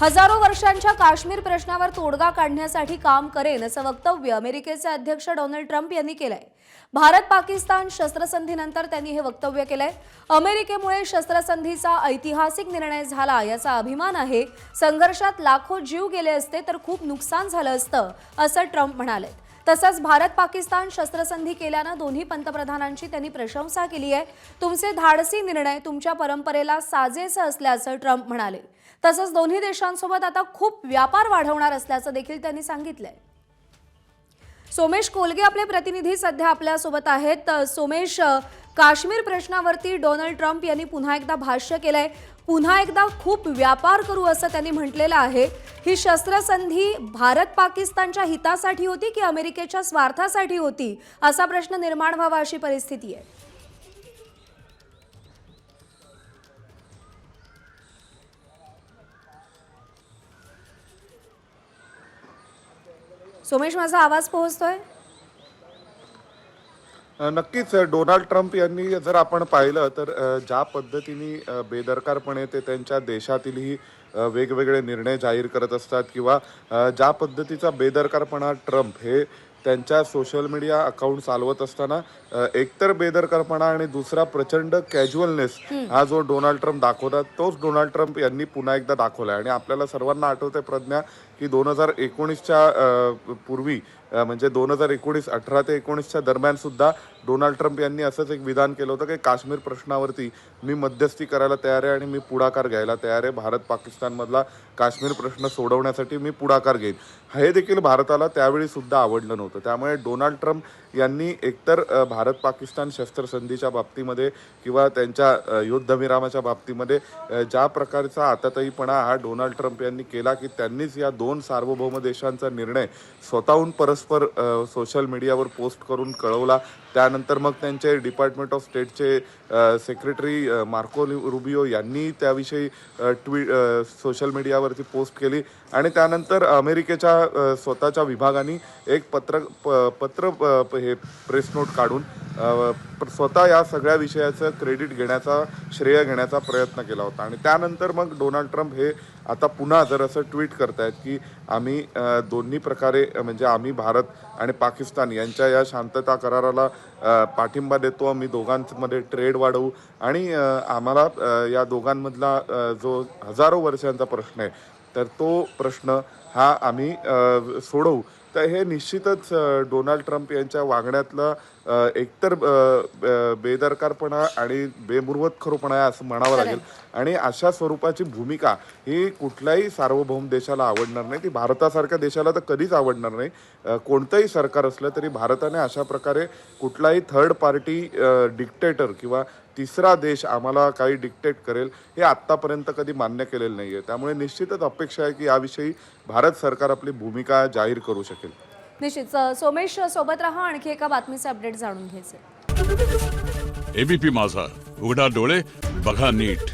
हजारो वर्षांच्या काश्मीर प्रश्नावर तोडगा काढण्यासाठी काम करेन असं वक्तव्य अमेरिकेचे अध्यक्ष डोनाल्ड ट्रम्प यांनी केलंय. भारत पाकिस्तान शस्त्रसंधीनंतर त्यांनी हे वक्तव्य केलंय. अमेरिकेमुळे शस्त्रसंधीचा ऐतिहासिक निर्णय झाला याचा अभिमान आहे. संघर्षात लाखो जीव गेले असते तर खूप नुकसान झालं असतं असं ट्रम्प म्हणाले. तसंच भारत पाकिस्तान शस्त्रसंधी केल्यानं दोन्ही पंतप्रधानांची त्यांनी प्रशंसा केली आहे. तुमचे धाडसी निर्णय तुमच्या परंपरेला साजेसं असल्याचं ट्रम्प म्हणाले. तसंच दोन्ही देशांसोबत आता खूप व्यापार वाढवणार असल्याचं देखील त्यांनी सांगितलंय. सोमेश कोलगे आपले प्रतिनिधी सध्या आपल्यासोबत आहेत. सोमेश काश्मीर प्रश्नावरती डोनाल्ड ट्रम्प यांनी पुन्हा एकदा भाष्य केलंय. पुन्हा एकदा खूप व्यापार करू असं त्यांनी म्हटलेलं आहे. ही शस्त्रसंधी भारत पाकिस्तानच्या हितासाठी होती की अमेरिकेच्या स्वार्थासाठी होती असा प्रश्न निर्माण व्हावा अशी परिस्थिती आहे. सोमेश माझा आवाज पोहोचतोय? नक्कीच डोनाल्ड ट्रम्प यांनी जर आपण पाहिलं तर ज्या पद्धतीने बेदरकारपणे ते त्यांच्या देशातीलही अ, वेगवेगळे निर्णय जाहीर करत असतात किंवा ज्या पद्धतीचा बेदरकारपणा ट्रम्प हे त्यांच्या सोशल मीडिया अकाउंट चालवत असताना एकतर बेदरकारपणा आणि दुसरा प्रचंड कॅज्युअलनेस हा जो डोनाल्ड ट्रम्प दाखवतात तोच डोनाल्ड ट्रम्प यांनी पुन्हा एकदा दाखवला आणि आपल्याला सर्वांना आठवते प्रज्ञा की दोन हजार एकोणीसच्या पूर्वी म्हणजे दोन हजार एकोणीस अठरा ते एकोणीसच्या दरम्यानसुद्धा डोनाल्ड ट्रम्प यांनी असंच एक विधान केलं होतं की काश्मीर प्रश्नावरती मी मध्यस्थी करायला तयार आहे आणि मी पुढाकार घ्यायला तयार आहे. भारत पाकिस्तानमधला काश्मीर प्रश्न सोडवण्यासाठी मी पुढाकार घेईन. हे देखील भारताला त्यावेळी सुद्धा आवडलं नव्हतं. त्यामुळे डोनाल्ड ट्रम्प यांनी एकतर भारत पाकिस्तान शस्त्रसंधीच्या बाबतीमध्ये किंवा त्यांच्या युद्धविरामाच्या बाबतीमध्ये ज्या प्रकारचा आताताईपणा हा डोनाल्ड ट्रम्प यांनी केला की त्यांनीच या दोन दोन सार्वभौम देशांचा निर्णय स्वतःहून परस्पर सोशल मीडियावर पोस्ट करून कळवला. त्यानंतर मग त्यांचे डिपार्टमेंट ऑफ स्टेटचे सेक्रेटरी मार्को रुबिओ यांनी त्याविषयी ट्वी सोशल मीडियावरती पोस्ट केली. आणि त्यानंतर अमेरिकेच्या स्वतःच्या विभागाने एक पत्र प- पत्र प- हे प्रेस नोट काढून स्वतः या सगळ्या विषयाचं क्रेडिट घेण्याचा श्रेय घेण्याचा प्रयत्न केला होता. आणि त्यानंतर मग डोनाल्ड ट्रम्प हे आता पुन्हा जर असं ट्विट करतायत की आम्ही दोन्ही प्रकारे म्हणजे आम्ही भारत आणि पाकिस्तान यांच्या या शांतता कराराला पाठिंबा देतो आम्ही दोघांमध्ये ट्रेड वाढवू. आणि आम्हाला या दोघांमधला जो हजारो वर्षांचा प्रश्न आहे तर तो प्रश्न हा आम्ही सोडवू. तर हे निश्चितच डोनाल्ड ट्रम्प यांच्या वागण्यातलं एकतर बेदरकारपणा आणि बेमुरवतखोरपणा आहे असं म्हणावं लागेल. आणि अशा स्वरूपाची भूमिका ही कुठल्याही सार्वभौम देशाला आवडणार नाही. ती भारतासारख्या देशाला तर कधीच आवडणार नाही. कोणतंही सरकार असलं तरी भारताने अशा प्रकारे कुठलाही थर्ड पार्टी डिक्टेटर किंवा तिसरा देश आम्हाला काही डिक्टेट करेल हे आत्तापर्यंत कधी मान्य केलेलं नाही आहे त्यामुळे निश्चितच अपेक्षा आहे की याविषयी भारत सरकार आपली भूमिका जाहीर करू शकेल. निश्चित सोमेश सोबत राहा आणखी एका बातमीचे अपडेट जाणून घ्यायचे. एबीपी माझा उघडा डोळे बघा नीट.